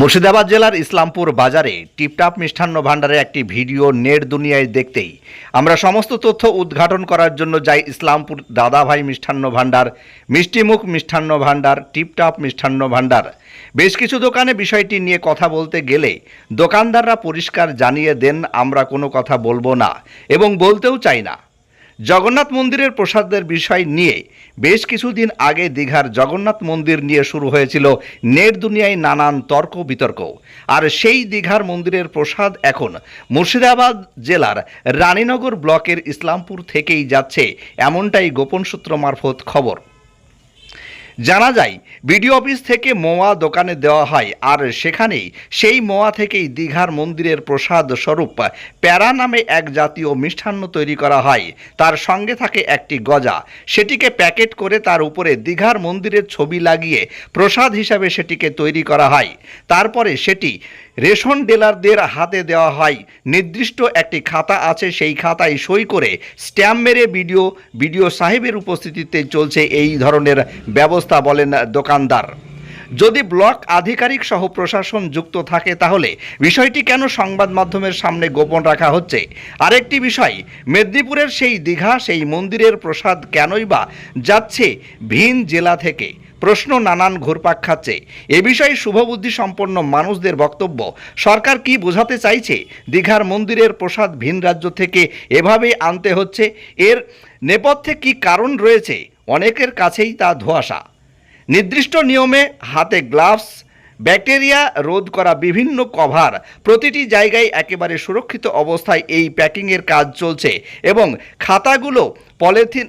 মুর্শিদাবাদ জেলার ইসলামপুর বাজারে টিপটাপ মিষ্টান্ন ভাণ্ডারের একটি ভিডিও নেট দুনিয়ায় দেখতেই আমরা সমস্ত তথ্য উদ্ঘাটন করার জন্য যাই ইসলামপুর দাদাভাই মিষ্টান্ন ভাণ্ডার, মিষ্টিমুখ মিষ্টান্ন ভাণ্ডার, টিপটাপ মিষ্টান্ন ভাণ্ডার। বেশ কিছু দোকানে বিষয়টি নিয়ে কথা বলতে গেলে দোকানদাররা পরিষ্কার জানিয়ে দেন, আমরা কোনো কথা বলব না এবং বলতেও চাই না। জগন্নাথ মন্দিরের প্রসাদের বিষয় নিয়ে বেশ কিছুদিন আগে দীঘার জগন্নাথ মন্দির নিয়ে শুরু হয়েছিল নেট দুনিয়ায় নানান তর্ক বিতর্ক। আর সেই দীঘার মন্দিরের প্রসাদ এখন মুর্শিদাবাদ জেলার রানীনগর ব্লকের ইসলামপুর থেকেই যাচ্ছে, এমনটাই গোপন সূত্র মারফত খবর। জানা যায়, বিডিও অফিস থেকে মোয়া দোকানে দেওয়া হয়, আর সেখানেই সেই মোয়া থেকেই দীঘার মন্দিরের প্রসাদ স্বরূপ প্যারা নামে এক জাতীয় মিষ্টান্ন তৈরি করা হয়। তার সঙ্গে থাকে একটি গজা। সেটিকে প্যাকেট করে তার উপরে দীঘার মন্দিরের ছবি লাগিয়ে প্রসাদ হিসাবে সেটিকে তৈরি করা হয়। তারপরে সেটি রেশন ডিলারদের হাতে দেওয়া হয়। নির্দিষ্ট একটি খাতা আছে, সেই খাতায় সই করে স্ট্যাম্প মেরে বিডিও বিডিও সাহেবের উপস্থিতিতে চলছে এই ধরনের ব্যবস্থা বলেন দোকানদার। যদি ব্লক আধিকারিক সহ প্রশাসন যুক্ত থাকে তাহলে বিষয়টি কেন সংবাদ মাধ্যমের সামনে গোপন রাখা হচ্ছে? আরেকটি বিষয়, মেদিনীপুরের সেই দীঘা, সেই মন্দিরের প্রসাদ কেনই বা যাচ্ছে ভিন জেলা থেকে? প্রশ্ন নানান ঘুরপাক খাচ্ছে। এ বিষয়ে শুভবুদ্ধি সম্পন্ন মানুষদের বক্তব্য, সরকার কি বোঝাতে চাইছে? দীঘার মন্দিরের প্রসাদ ভিন রাজ্য থেকে এভাবে আনতে হচ্ছে, এর নেপথ্যে কি কারণ রয়েছে? অনেকের কাছেই তা ধোঁয়াশা। নির্দিষ্ট নিয়মে হাতে গ্লাভস, ব্যাকটেরিয়া রোধ করা বিভিন্ন কভার প্রতিটি জায়গায় একেবারে সুরক্ষিত অবস্থায় এই প্যাকিংয়ের কাজ চলছে এবং খাতাগুলো পলিথিন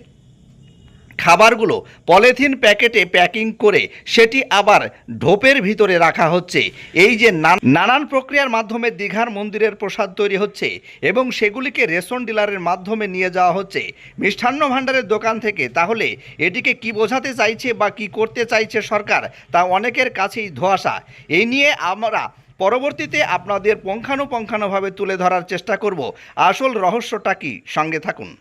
খাবারগুলো পলিথিন প্যাকেটে প্যাকিং করে সেটি আবার ঢোপের ভিতরে রাখা হচ্ছে। এই যে নান- নানান প্রক্রিয়ার মাধ্যমে দীঘার মন্দিরের প্রসাদ তৈরি হচ্ছে এবং সেগুলিকে রেশন ডিলারের মাধ্যমে নিয়ে যাওয়া হচ্ছে। মিষ্টান্ন ভাণ্ডারের দোকান থেকে, তাহলে এটিকে কি বোঝাতে চাইছে বা কি করতে চাইছে সরকার তা অনেকের কাছেই ধোঁয়াশা। এই নিয়ে আমরা পরবর্তীতে আপনাদের পঙ্খানুপঙ্খানুভাবে তুলে ধরার চেষ্টা করব। আসল রহস্যটা কি? সঙ্গে থাকুন।